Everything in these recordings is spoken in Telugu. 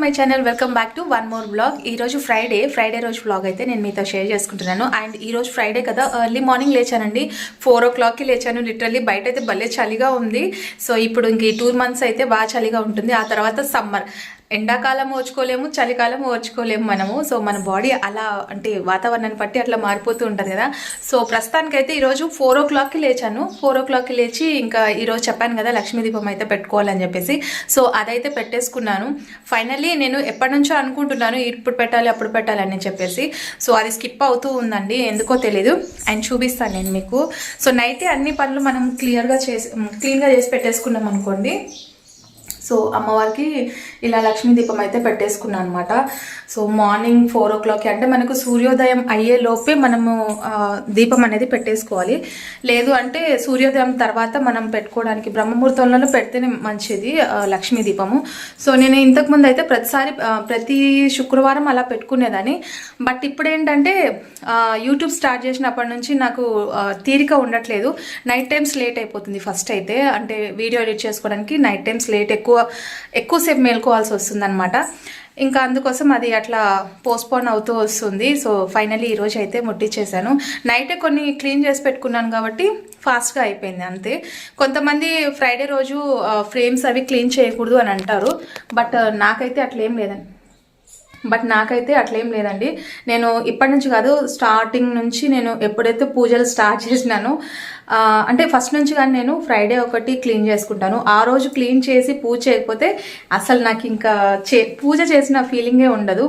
To my channel welcome back to one more blog. ఈ రోజు ఫ్రైడే ఫ్రైడే రోజు బ్లాగ్ అయితే నేను మీతో షేర్ చేసుకుంటున్నాను. అండ్ ఈ రోజు ఫ్రైడే కదా ఎర్లీ మార్నింగ్ లేచానండి. ఫోర్ ఓ క్లాక్కి లేచాను లిటరల్లీ బయట అయితే భలే చలిగా ఉంది. సో ఇప్పుడు ఇంక ఈ టూ మంత్స్ అయితే బాగా చలిగా ఉంటుంది. ఆ తర్వాత సమ్మర్. ఎండాకాలం ఓర్చుకోలేము చలికాలం ఓర్చుకోలేము మనము. సో మన బాడీ అలా అంటే వాతావరణాన్ని బట్టి అట్లా మారిపోతూ ఉంటుంది కదా. సో ప్రస్తుతానికైతే ఈరోజు ఫోర్ ఓ క్లాక్కి లేచాను. ఫోర్ ఓ క్లాక్కి లేచి ఇంకా ఈరోజు చెప్పాను కదా లక్ష్మీ దీపం అయితే పెట్టుకోవాలని చెప్పేసి. సో అదైతే పెట్టేసుకున్నాను. ఫైనల్లీ నేను ఎప్పటి నుంచో అనుకుంటున్నాను ఇప్పుడు పెట్టాలి అప్పుడు పెట్టాలి అని చెప్పేసి. సో అది స్కిప్ అవుతూ ఉందండి ఎందుకో తెలీదు. అండ్ చూపిస్తాను నేను మీకు. సో నైటే అన్ని పనులు మనం క్లియర్గా చేసి క్లీన్గా చేసి పెట్టేసుకున్నాం అనుకోండి. సో అమ్మవారికి ఇలా లక్ష్మీ దీపం అయితే పెట్టేసుకున్నాను అనమాట సో మార్నింగ్ ఫోర్ ఓ క్లాక్కి అంటే మనకు సూర్యోదయం అయ్యే లోపే మనము దీపం అనేది పెట్టేసుకోవాలి. లేదు అంటే సూర్యోదయం తర్వాత మనం పెట్టుకోవడానికి బ్రహ్మముహూర్తంలో పెడితేనే మంచిది లక్ష్మీ దీపము. సో నేను ఇంతకుముందు అయితే ప్రతిసారి ప్రతి శుక్రవారం అలా పెట్టుకునేదాన్ని. బట్ ఇప్పుడేంటంటే యూట్యూబ్ స్టార్ట్ చేసినప్పటి నుంచి నాకు తీరిక ఉండట్లేదు. నైట్ టైమ్స్ లేట్ అయిపోతుంది ఫస్ట్ అయితే. అంటే వీడియో ఎడిట్ చేసుకోవడానికి నైట్ టైమ్స్ లేట్ ఎక్కువ ఎక్కువసేపు మేల్కోవాల్సి వస్తుందనమాట ఇంకా అందుకోసం అది అట్లా పోస్ట్పోన్ అవుతూ వస్తుంది. సో ఫైనలీ ఈరోజు అయితే ముట్టించేసాను నైటే కొన్ని క్లీన్ చేసి పెట్టుకున్నాను కాబట్టి ఫాస్ట్గా అయిపోయింది అంతే. కొంతమంది ఫ్రైడే రోజు ఫ్రేమ్స్ అవి క్లీన్ చేయకూడదు అని అంటారు. బట్ నాకైతే అట్లేం లేదండి. బట్ నాకైతే అట్లేం లేదండి. నేను ఇప్పటి నుంచి కాదు స్టార్టింగ్ నుంచి నేను ఎప్పుడైతే పూజలు స్టార్ట్ చేసినానో అంటే ఫస్ట్ నుంచి కానీ నేను ఫ్రైడే ఒకటి క్లీన్ చేసుకుంటాను. ఆ రోజు క్లీన్ చేసి పూజ చేయకపోతే అసలు నాకు ఇంకా చే పూజ చేసిన ఫీలింగే ఉండదు.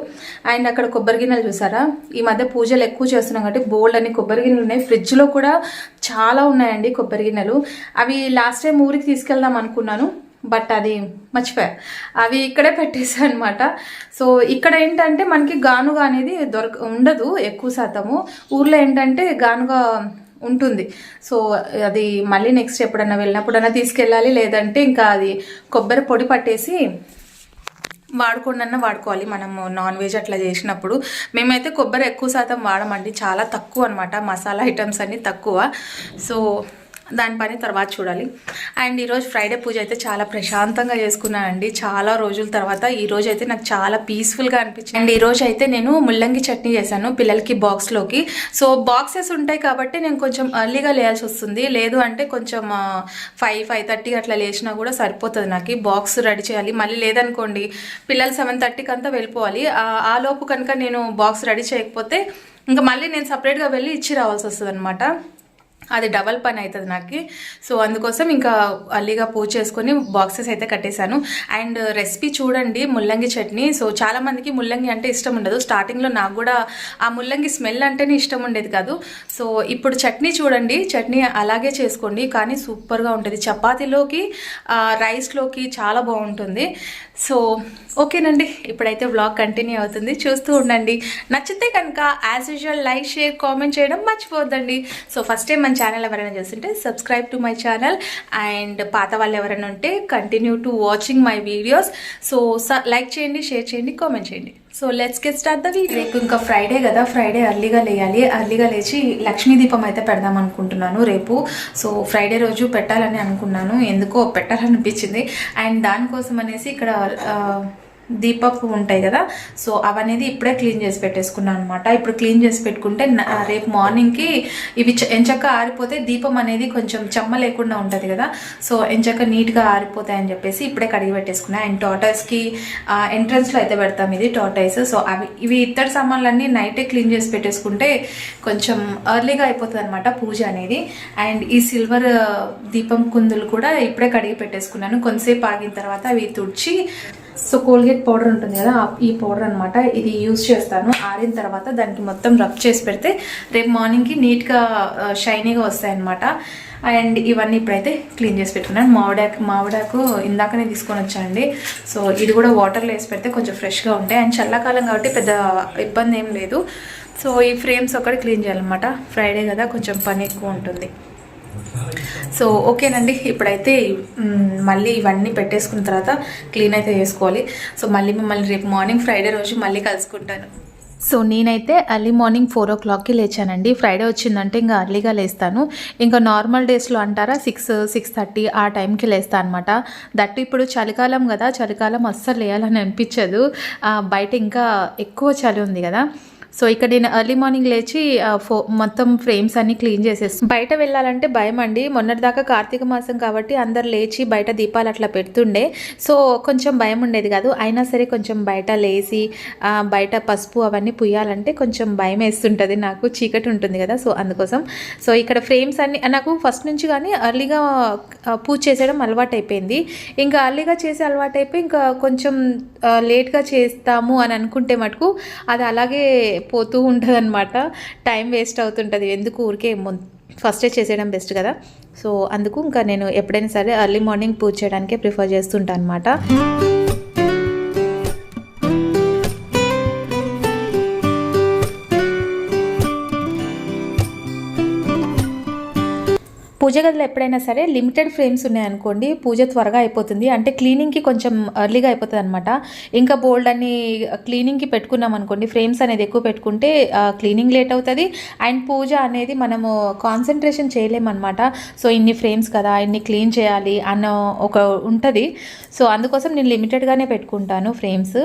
అండ్ అక్కడ కొబ్బరి గిన్నెలు చూసారా? ఈ మధ్య పూజలు ఎక్కువ చేస్తున్నాం కాబట్టి బోల్డ్ అని కొబ్బరి గిన్నెలు ఉన్నాయి. ఫ్రిడ్జ్లో కూడా చాలా ఉన్నాయండి కొబ్బరి గిన్నెలు. అవి లాస్ట్ టైం ఊరికి తీసుకెళ్దాం అనుకున్నాను. బట్ అది మర్చిపోయా. అవి ఇక్కడే పెట్టేసాను అనమాట సో ఇక్కడ ఏంటంటే మనకి గానుగా అనేది దొరక ఉండదు ఎక్కువ శాతము. ఊర్లో ఏంటంటే గానుగా ఉంటుంది. సో అది మళ్ళీ నెక్స్ట్ ఎప్పుడన్నా వెళ్ళినప్పుడన్నా తీసుకెళ్ళాలి లేదంటే ఇంకా అది కొబ్బరి పొడి పట్టేసి వాడుకోండి వాడుకోవాలి. మనము నాన్ వెజ్ అట్లా చేసినప్పుడు మేమైతే కొబ్బరి ఎక్కువ శాతం వాడమండి. చాలా తక్కువ అనమాట మసాలా ఐటమ్స్ అన్ని తక్కువ. సో దాని పని తర్వాత చూడాలి. అండ్ ఈరోజు ఫ్రైడే పూజ అయితే చాలా ప్రశాంతంగా చేసుకున్నానండి. చాలా రోజుల తర్వాత ఈ రోజు అయితే నాకు చాలా పీస్ఫుల్గా అనిపించింది. అండ్ ఈరోజు అయితే నేను ముల్లంగి చట్నీ చేశాను పిల్లలకి బాక్స్లోకి సో బాక్సెస్ ఉంటాయి కాబట్టి నేను కొంచెం ఎర్లీగా లేయాల్సి వస్తుంది. లేదు అంటే కొంచెం ఫైవ్ ఫైవ్ థర్టీ అట్లా లేచినా కూడా సరిపోతుంది నాకు. బాక్స్ రెడీ చేయాలి. మళ్ళీ లేదనుకోండి పిల్లలు సెవెన్ థర్టీకి అంతా వెళ్ళిపోవాలి. ఆ- లోపు కనుక నేను బాక్స్ రెడీ చేయకపోతే ఇంకా మళ్ళీ నేను సపరేట్గా వెళ్ళి ఇచ్చి రావాల్సి వస్తుంది అనమాట అది డబల్ పని అవుతుంది నాకు. సో అందుకోసం ఇంకా అల్లిగా పూజ చేసుకొని బాక్సెస్ అయితే కట్టేశాను. అండ్ రెసిపీ చూడండి ముల్లంగి చట్నీ. సో చాలామందికి ముల్లంగి అంటే ఇష్టం ఉండదు. స్టార్టింగ్లో నాకు కూడా ఆ ముల్లంగి స్మెల్ అంటేనే ఇష్టం ఉండేది కాదు. సో ఇప్పుడు చట్నీ చూడండి. చట్నీ అలాగే చేసుకోండి. కానీ సూపర్గా ఉంటుంది. చపాతీలోకి రైస్లోకి చాలా బాగుంటుంది. సో ఓకేనండి. ఇప్పుడైతే వ్లాగ్ కంటిన్యూ అవుతుంది. చూస్తూ ఉండండి. నచ్చితే కనుక as usual like share comment చేయడం మర్చిపోద్దండి సో ఫస్ట్ టైం మన ఛానల్ ఎవరైనా చూస్తుంటే subscribe to my channel and పాత వాళ్ళు ఎవరైనా ఉంటే continue to watching my videos so like చేయండి షేర్ చేయండి కామెంట్ చేయండి. So let's get start the రేపు ఇంకా ఫ్రైడే కదా. ఫ్రైడే అర్లీగా లేయాలి. అర్లీగా లేచి లక్ష్మీ దీపం అయితే పెడదాం అనుకుంటున్నాను రేపు. సో ఫ్రైడే రోజు పెట్టాలని అనుకున్నాను. ఎందుకో పెట్టాలనిపించింది. అండ్ దానికోసం అనేసి ఇక్కడ దీపపు ఉంటాయి కదా. సో అవనేది ఇప్పుడే క్లీన్ చేసి పెట్టేసుకున్నాను అనమాట ఇప్పుడు క్లీన్ చేసి పెట్టుకుంటే రేపు మార్నింగ్కి ఇవి ఎంచక్క ఆరిపోతే దీపం అనేది కొంచెం చెమ్మ లేకుండా ఉంటుంది కదా. సో ఎంచక్క నీట్గా ఆరిపోతాయని చెప్పేసి ఇప్పుడే కడిగి పెట్టేసుకున్నా. అండ్ టాటాస్కి ఎంట్రన్స్లో అయితే పెడతాం ఇది టాటైస్ సో అవి ఇవి ఇత్తడి సామాన్లన్నీ నైటే క్లీన్ చేసి పెట్టేసుకుంటే కొంచెం ఎర్లీగా అయిపోతుంది అనమాట పూజ అనేది. అండ్ ఈ సిల్వర్ దీపం కుందులు కూడా ఇప్పుడే కడిగి పెట్టేసుకున్నాను. కొంతసేపు ఆగిన తర్వాత అవి తుడిచి సో కోల్గేట్ పౌడర్ ఉంటుంది కదా ఈ పౌడర్ అనమాట ఇది యూస్ చేస్తాను. ఆరిన తర్వాత దానికి మొత్తం రబ్ చేసి పెడితే రేపు మార్నింగ్కి నీట్గా షైనీగా వస్తాయి అనమాట అండ్ ఇవన్నీ ఇప్పుడైతే క్లీన్ చేసి పెట్టుకున్నాను. మామిడాకు మామిడాకు ఇందాకనే తీసుకొని వచ్చానండి. సో ఇది కూడా వాటర్లో వేసి పెడితే కొంచెం ఫ్రెష్గా ఉంటాయి. అండ్ చల్లకాలం కాబట్టి పెద్ద ఇబ్బంది ఏం లేదు. సో ఈ ఫ్రేమ్స్ ఒకటి క్లీన్ చేయాలన్నమాట. ఫ్రైడే కదా కొంచెం పని ఎక్కువ ఉంటుంది. సో ఓకేనండి. ఇప్పుడైతే మళ్ళీ ఇవన్నీ పెట్టేసుకున్న తర్వాత క్లీన్ అయితే చేసుకోవాలి. సో మళ్ళీ మిమ్మల్ని రేపు మార్నింగ్ ఫ్రైడే రోజు మళ్ళీ కలుసుకుంటాను. సో నేనైతే అర్లీ మార్నింగ్ ఫోర్ ఓ క్లాక్కి లేచానండి. ఫ్రైడే వచ్చిందంటే ఇంకా అర్లీగా లేస్తాను. ఇంకా నార్మల్ డేస్లో అంటారా? సిక్స్ సిక్స్ థర్టీ ఆ టైంకి లేస్తాను అనమాట దట్ ఇప్పుడు చలికాలం కదా చలికాలం అస్సలు లేయాలని అనిపించదు. బయట ఇంకా ఎక్కువ చలి ఉంది కదా. సో ఇక్కడ నేను ఎర్లీ మార్నింగ్ లేచి ఫో మొత్తం ఫ్రేమ్స్ అన్ని క్లీన్ చేసేస్తాను బయట వెళ్ళాలంటే భయం అండి. మొన్నటిదాకా కార్తీక మాసం కాబట్టి అందరు లేచి బయట దీపాలు అట్లా పెడుతుండే. సో కొంచెం భయం ఉండేది కాదు. అయినా సరే కొంచెం బయట లేచి బయట పసుపు అవన్నీ పుయ్యాలంటే కొంచెం భయం వేస్తుంటుంది. నాకు చీకటి ఉంటుంది కదా సో అందుకోసం. సో ఇక్కడ ఫ్రేమ్స్ అన్ని నాకు ఫస్ట్ నుంచి కానీ ఎర్లీగా పూజ చేసేయడం అలవాటు అయిపోయింది ఇంకా ఎర్లీగా చేసే అలవాటు అయిపోయి ఇంకా కొంచెం లేట్గా చేస్తాము అని అనుకుంటే మటుకు అది అలాగే పోతూ ఉంటుంది అనమాట టైం వేస్ట్ అవుతుంటుంది. ఎందుకు? ఊరికే ఫస్టే చేసేయడం బెస్ట్ కదా. సో అందుకు ఇంకా నేను ఎప్పుడైనా సరే ఎర్లీ మార్నింగ్ పూజ చేయడానికే ప్రిఫర్ చేస్తుంటాను అనమాట పూజ గదిలో ఎప్పుడైనా సరే లిమిటెడ్ ఫ్రేమ్స్ ఉన్నాయనుకోండి పూజ త్వరగా అయిపోతుంది. అంటే క్లీనింగ్కి కొంచెం ఎర్లీగా అయిపోతుంది అనమాట ఇంకా బోల్డ్ అని క్లీనింగ్కి పెట్టుకున్నాం అనుకోండి ఫ్రేమ్స్ అనేది ఎక్కువ పెట్టుకుంటే క్లీనింగ్ లేట్ అవుతుంది. అండ్ పూజ అనేది మనము కాన్సన్ట్రేషన్ చేయలేమన్నమాట సో ఇన్ని ఫ్రేమ్స్ కదా ఇన్ని క్లీన్ చేయాలి అన్న ఒక ఉంటుంది. సో అందుకోసం నేను లిమిటెడ్గానే పెట్టుకుంటాను ఫ్రేమ్స్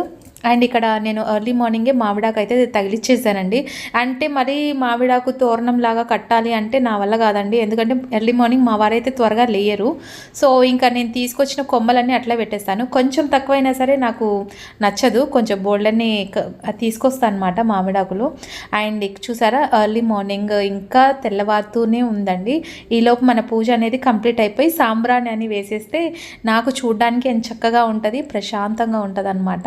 అండ్ ఇక్కడ నేను ఎర్లీ మార్నింగే మామిడాకు అయితే తగిలిచ్చేసానండి. అంటే మరి మామిడాకు తోరణం లాగా కట్టాలి అంటే నా వల్ల కాదండి. ఎందుకంటే ఎర్లీ మార్నింగ్ మా వారైతే త్వరగా లేయరు. సో ఇంకా నేను తీసుకొచ్చిన కొమ్మలన్నీ అట్లా పెట్టేస్తాను. కొంచెం తక్కువైనా సరే నాకు నచ్చదు. కొంచెం బోల్డన్ని తీసుకొస్తాను అనమాట మామిడాకులు అండ్ చూసారా ఎర్లీ మార్నింగ్ ఇంకా తెల్లవారుతూనే ఉందండి. ఈలోపు మన పూజ అనేది కంప్లీట్ అయిపోయి సాంబ్రాణి అని వేసేస్తే నాకు చూడడానికి ఎంత చక్కగా ఉంటుంది ప్రశాంతంగా ఉంటుంది అనమాట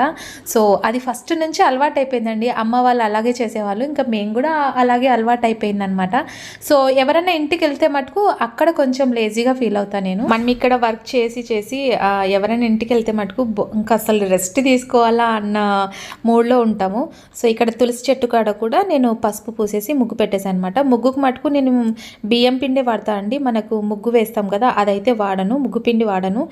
సో అది ఫస్ట్ నుంచి అలవాటు అయిపోయిందండి అమ్మ వాళ్ళు అలాగే చేసేవాళ్ళు. ఇంకా మేము కూడా అలాగే అలవాటు అయిపోయింది అనమాట సో ఎవరైనా ఇంటికి వెళ్తే మటుకు అక్కడ కొంచెం లేజీగా ఫీల్ అవుతాను నేను. మనం ఇక్కడ వర్క్ చేసి చేసి ఎవరైనా ఇంటికి వెళ్తే మటుకు బొ- ఇంకా అసలు రెస్ట్ తీసుకోవాలా అన్న మూడ్లో ఉంటాము. సో ఇక్కడ తులసి చెట్టు కాడ కూడా నేను పసుపు పూసేసి ముగ్గు పెట్టేసాను అనమాట ముగ్గుకు మటుకు నేను బియ్యం పిండి వాడతా అండి. మనకు ముగ్గు వేస్తాం కదా అదైతే వాడను. ముగ్గు పిండి వాడను.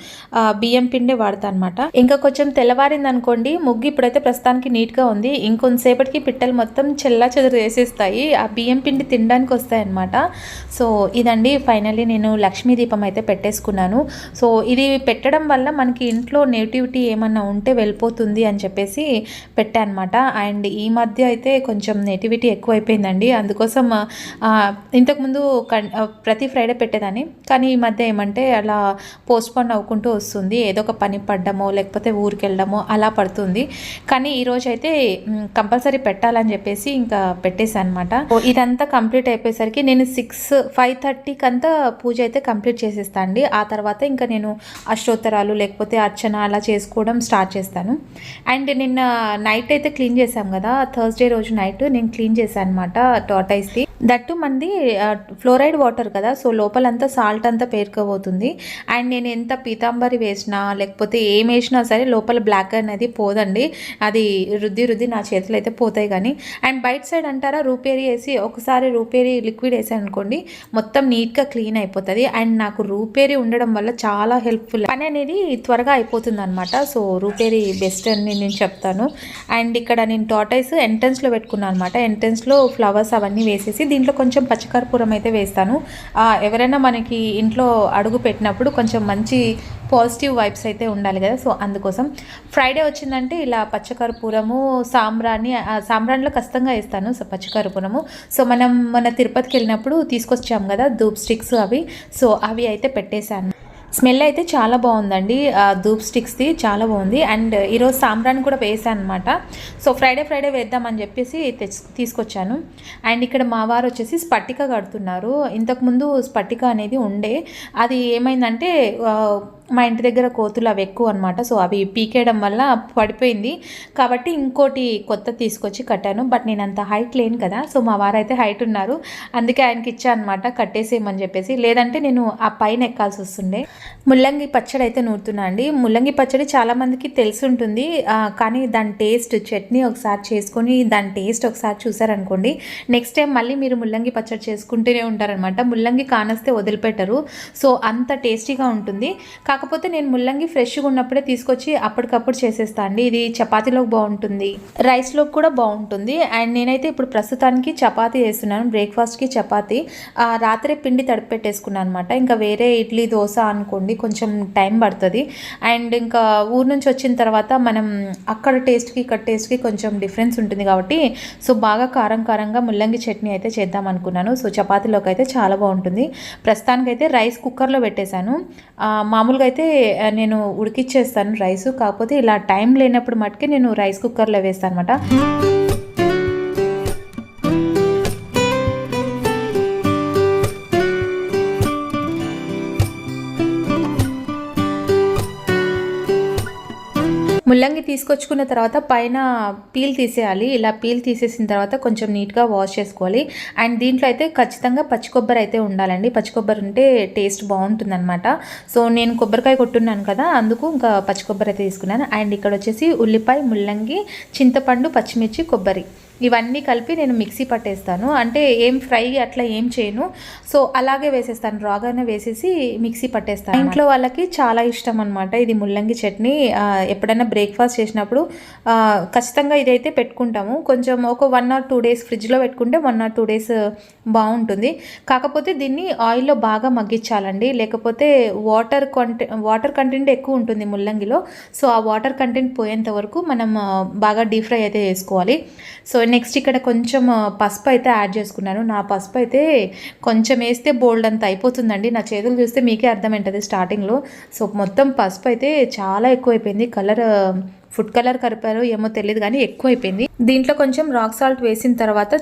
బియ్యం పిండి వాడతా అనమాట ఇంకా కొంచెం తెల్లవారింది అనుకోండి ముగ్గు ఇప్పుడైతే ప్రస్తుతానికి నీట్గా ఉంది. ఇంకొంతసేపటికి పిట్టలు మొత్తం చెల్లా చెదురు వేసేస్తాయి ఆ బియ్యం పిండి తినడానికి వస్తాయన్నమాట. సో ఇదండి ఫైనల్లీ నేను లక్ష్మీ దీపం అయితే పెట్టేసుకున్నాను. సో ఇది పెట్టడం వల్ల మనకి ఇంట్లో నెగిటివిటీ ఏమన్నా ఉంటే వెళ్ళిపోతుంది అని చెప్పేసి పెట్టా అనమాట అండ్ ఈ మధ్య అయితే కొంచెం నెగిటివిటీ ఎక్కువైపోయిందండి. అందుకోసం ఇంతకుముందు ప్రతి ఫ్రైడే పెట్టేదాన్ని. కానీ ఈ మధ్య ఏమంటే అలా పోస్ట్పోన్ అవ్వకుంటూ వస్తుంది. ఏదో ఒక పని పడ్డమో లేకపోతే ఊరికి వెళ్ళడమో అలా పడుతుంది. కానీ ఈరోజు అయితే కంపల్సరీ పెట్టాలని చెప్పేసి ఇంకా పెట్టేశాను అనమాట ఇదంతా కంప్లీట్ అయిపోయేసరికి నేను సిక్స్ ఫైవ్ థర్టీకి అంతా పూజ అయితే కంప్లీట్ చేసేస్తాను అండి. ఆ తర్వాత ఇంకా నేను అష్టోత్తరాలు లేకపోతే అర్చన అలా చేసుకోవడం స్టార్ట్ చేస్తాను. అండ్ నిన్న నైట్ అయితే క్లీన్ చేశాం కదా థర్స్డే రోజు నైట్ నేను క్లీన్ చేశాను అనమాట టోటైస్ది దట్టు మంది ఫ్లోరైడ్ వాటర్ కదా సో లోపలంతా సాల్ట్ అంతా పేరుకోబోతుంది అండ్ నేను ఎంత పీతాంబరి వేసినా లేకపోతే ఏం వేసినా సరే లోపల బ్లాక్ అనేది పోదండి. అది రుద్ది రుద్ది నా చేతులు అయితే పోతాయి కానీ. అండ్ బయట సైడ్ అంటారా రూపేరి వేసి ఒకసారి రూపేరి లిక్విడ్ వేసాను అనుకోండి మొత్తం నీట్గా క్లీన్ అయిపోతుంది. అండ్ నాకు రూపేరి ఉండడం వల్ల చాలా హెల్ప్ఫుల్. పని అనేది త్వరగా అయిపోతుంది అనమాట సో రూపేరి బెస్ట్ అని నేను చెప్తాను. అండ్ ఇక్కడ నేను టాటైస్ ఎంట్రన్స్లో పెట్టుకున్నాను అనమాట ఎంట్రన్స్లో ఫ్లవర్స్ అవన్నీ వేసేసి దీంట్లో కొంచెం పచ్చకర్పూరం అయితే వేస్తాను. ఎవరైనా మనకి ఇంట్లో అడుగు పెట్టినప్పుడు కొంచెం మంచి పాజిటివ్ వైబ్స్ అయితే ఉండాలి కదా. సో అందుకోసం ఫ్రైడే వచ్చిందంటే ఇలా పచ్చకర్పూరము సాంబ్రాణి ఆ, సాంబ్రాణిలో ఖచ్చితంగా వేస్తాను సో పచ్చకర్పూరము. సో మనం మన తిరుపతికి వెళ్ళినప్పుడు తీసుకొచ్చాం కదా ధూప్ స్టిక్స్ అవి. సో అవి అయితే పెట్టేశాను. స్మెల్ అయితే చాలా బాగుందండి. దూప్ ధూప్ స్టిక్స్ది చాలా బాగుంది. అండ్ ఈరోజు సాంబ్రాన్ కూడా వేసాను అనమాట సో ఫ్రైడే ఫ్రైడే వేద్దామని చెప్పేసి తీసుకొచ్చాను. అండ్ ఇక్కడ మా వారు వచ్చేసి స్పట్టిక కడుతున్నారు. ఇంతకుముందు స్పట్టిక అనేది ఉండే. అది ఏమైందంటే మా ఇంటి దగ్గర కోతులు అవి ఎక్కువ అనమాట సో అవి పీకేయడం వల్ల పడిపోయింది. కాబట్టి ఇంకోటి కొత్త తీసుకొచ్చి కట్టాను. బట్ నేను అంత హైట్ లేను కదా. సో మా వారు అయితే హైట్ ఉన్నారు. అందుకే ఆయనకి ఇచ్చా అనమాట కట్టేసేయమని చెప్పేసి. లేదంటే నేను ఆ పైన ఎక్కాల్సి వస్తుండే. ముల్లంగి పచ్చడి అయితే నూరుతున్నా అండి. ముల్లంగి పచ్చడి చాలామందికి తెలిసి ఉంటుంది. కానీ దాని టేస్ట్ చట్నీ ఒకసారి చేసుకొని దాని టేస్ట్ ఒకసారి చూసారనుకోండి. నెక్స్ట్ టైం మళ్ళీ మీరు ముల్లంగి పచ్చడి చేసుకుంటూనే ఉంటారనమాట ముల్లంగి కానస్తే వదిలిపెట్టరు. సో అంత టేస్టీగా ఉంటుంది. కా కాకపోతే నేను ముల్లంగి ఫ్రెష్గా ఉన్నప్పుడే తీసుకొచ్చి అప్పటికప్పుడు చేసేస్తా అండి. ఇది చపాతీలోకి బాగుంటుంది. రైస్లోకి కూడా బాగుంటుంది. అండ్ నేనైతే ఇప్పుడు ప్రస్తుతానికి చపాతీ వేస్తున్నాను బ్రేక్ఫాస్ట్కి చపాతీ. రాత్రి పిండి తడిపెట్టేసుకున్నాను అనమాట ఇంకా వేరే ఇడ్లీ దోశ అనుకోండి కొంచెం టైం పడుతుంది. అండ్ ఇంకా ఊరు నుంచి వచ్చిన తర్వాత మనం అక్కడ టేస్ట్కి ఇక్కడ టేస్ట్కి కొంచెం డిఫరెన్స్ ఉంటుంది కాబట్టి సో బాగా కారం కారంగా ముల్లంగి చట్నీ అయితే చేద్దాం అనుకున్నాను. సో చపాతీలోకి అయితే చాలా బాగుంటుంది. ప్రస్తుతానికైతే రైస్ కుక్కర్లో పెట్టేశాను. మామూలుగా అయితే నేను ఉడికిచ్చేస్తాను రైస్. కాకపోతే ఇలా టైం లేనప్పుడు మట్టుకే నేను రైస్ కుక్కర్లో వేస్తాను అనమాట ముల్లంగి తీసుకొచ్చుకున్న తర్వాత పైన పీల్ తీసేయాలి. ఇలా పీల్ తీసేసిన తర్వాత కొంచెం నీట్గా వాష్ చేసుకోవాలి. అండ్ దీంట్లో అయితే ఖచ్చితంగా పచ్చి కొబ్బరి అయితే ఉండాలండి. పచ్చి కొబ్బరి ఉంటే టేస్ట్ బాగుంటుందన్నమాట. సో నేను కొబ్బరికాయ కొట్టున్నాను కదా అందుకు ఇంకా పచ్చి కొబ్బరి అయితే తీసుకున్నాను. అండ్ ఇక్కడ వచ్చేసి ఉల్లిపాయ ముల్లంగి చింతపండు పచ్చిమిర్చి కొబ్బరి. ఇవన్నీ కలిపి నేను మిక్సీ పట్టేస్తాను. అంటే ఏం ఫ్రై అట్లా ఏం చేయను. సో అలాగే వేసేస్తాను. రాగానే వేసేసి మిక్సీ పట్టేస్తాను. ఇంట్లో వాళ్ళకి చాలా ఇష్టం అనమాట ఇది ముల్లంగి చట్నీ. ఎప్పుడైనా బ్రేక్ఫాస్ట్ చేసినప్పుడు ఖచ్చితంగా ఇదైతే పెట్టుకుంటాము. కొంచెం ఒక వన్ ఆర్ టూ డేస్ ఫ్రిడ్జ్లో పెట్టుకుంటే వన్ ఆర్ టూ డేస్ బాగుంటుంది. కాకపోతే దీన్ని ఆయిల్లో బాగా మగ్గించాలండి. లేకపోతే వాటర్ కంటె వాటర్ కంటెంట్ ఎక్కువ ఉంటుంది ముల్లంగిలో. సో ఆ వాటర్ కంటెంట్ పోయేంత వరకు మనం బాగా డీప్ ఫ్రై అయితే వేసుకోవాలి. సో నెక్స్ట్ ఇక్కడ కొంచెం పసుపు అయితే యాడ్ చేసుకున్నాను. నా పసుపు అయితే కొంచెం వేస్తే బోల్డ్ అంత అయిపోతుందండి. నా చేతులు చూస్తే మీకే అర్థమైంటుంది స్టార్టింగ్లో సో మొత్తం పసుపు అయితే చాలా ఎక్కువైపోయింది. కలర్ ఫుడ్ కలర్ కలిపారో ఏమో తెలియదు కానీ ఎక్కువైపోయింది. దీంట్లో కొంచెం రాక్ సాల్ట్ వేసిన తర్వాత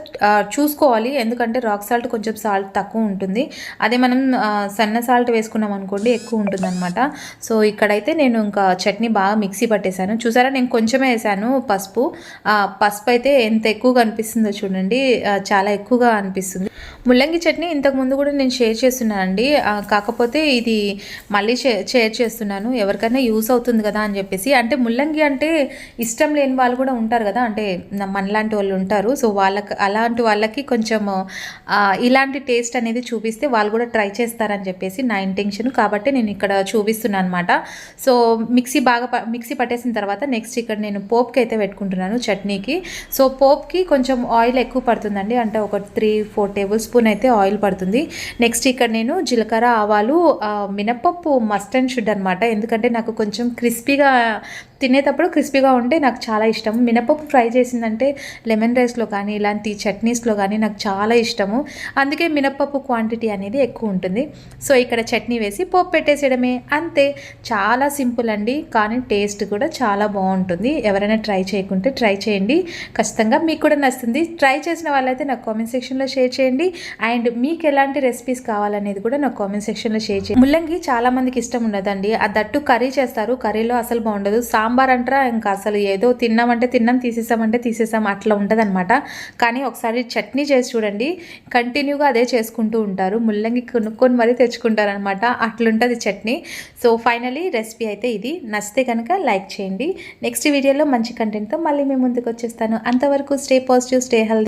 చూసుకోవాలి. ఎందుకంటే రాక్ సాల్ట్ కొంచెం సాల్ట్ తక్కువ ఉంటుంది. అదే మనం సన్న సాల్ట్ వేసుకున్నాం అనుకోండి ఎక్కువ ఉంటుంది అనమాట సో ఇక్కడైతే నేను ఇంకా చట్నీ బాగా మిక్సీ పట్టేశాను. చూసారా నేను కొంచెమే వేసాను పసుపు. పసుపు అయితే ఎంత ఎక్కువగా అనిపిస్తుందో చూడండి. చాలా ఎక్కువగా అనిపిస్తుంది. ముల్లంగి చట్నీ ఇంతకు ముందు కూడా నేను షేర్ చేస్తున్నాను అండి కాకపోతే ఇది మళ్ళీ షేర్ చేస్తున్నాను. ఎవరికైనా యూస్ అవుతుంది కదా అని చెప్పేసి. అంటే ముల్లంగి అంటే ఇష్టం లేని వాళ్ళు కూడా ఉంటారు కదా. అంటే మనలాంటి వాళ్ళు ఉంటారు. సో వాళ్ళకి అలాంటి వాళ్ళకి కొంచెం ఇలాంటి టేస్ట్ అనేది చూపిస్తే వాళ్ళు కూడా ట్రై చేస్తారని చెప్పేసి నా ఇంటెన్షన్. కాబట్టి నేను ఇక్కడ చూపిస్తున్నాను అనమాట సో మిక్సీ బాగా ప- మిక్సీ పట్టేసిన తర్వాత నెక్స్ట్ ఇక్కడ నేను పోప్కి అయితే పెట్టుకుంటున్నాను చట్నీకి. సో పోప్కి కొంచెం ఆయిల్ ఎక్కువ పడుతుందండి. అంటే ఒక త్రీ ఫోర్ టేబుల్ స్పూన్ అయితే ఆయిల్ పడుతుంది. నెక్స్ట్ ఇక్కడ నేను జీలకర్ర ఆవాలు మినపప్పు మస్ట్ అండ్ షుడ్ అనమాట ఎందుకంటే నాకు కొంచెం క్రిస్పీగా తినేటప్పుడు క్రిస్పీగా ఉంటే నాకు చాలా ఇష్టం. మినపప్పు ఫ్రై చేసిందంటే లెమన్ రైస్లో కానీ ఇలాంటి చట్నీస్లో కానీ నాకు చాలా ఇష్టము. అందుకే మినపప్పు క్వాంటిటీ అనేది ఎక్కువ ఉంటుంది. సో ఇక్కడ చట్నీ వేసి పోపు పెట్టేసేయడమే. అంతే. చాలా సింపుల్ అండి. కానీ టేస్ట్ కూడా చాలా బాగుంటుంది. ఎవరైనా ట్రై చేయకుంటే ట్రై చేయండి. ఖచ్చితంగా మీకు కూడా నచ్చుతుంది. ట్రై చేసిన వాళ్ళైతే నాకు కామెంట్ సెక్షన్లో షేర్ చేయండి. అండ్ మీకు ఎలాంటి రెసిపీస్ కావాలనేది కూడా నాకు కామెంట్ సెక్షన్లో షేర్ చేయండి. ముల్లంగి చాలామందికి ఇష్టం ఉండదండి. ఆ దట్టు కర్రీ చేస్తారు. కర్రీలో అసలు బాగుండదు. సాంబార్ అంటారా? ఇంకా అసలు ఏదో తిన్నామంటే తిన్నాం తీసేసామంటే తీసేసాం అట్లా ఉంటుందన్నమాట. కానీ ఒకసారి చట్నీ చేసి చూడండి. కంటిన్యూగా అదే చేసుకుంటూ ఉంటారు. ముల్లంగి కొనుక్కొని మరీ తెచ్చుకుంటారనమాట అట్లుంటుంది చట్నీ. సో ఫైనలీ రెసిపీ అయితే ఇది. నచ్చితే కనుక లైక్ చేయండి. నెక్స్ట్ వీడియోలో మంచి కంటెంట్తో మళ్ళీ మేము ముందుకు వచ్చేస్తాను. అంతవరకు స్టే పాజిటివ్ స్టే హెల్త్.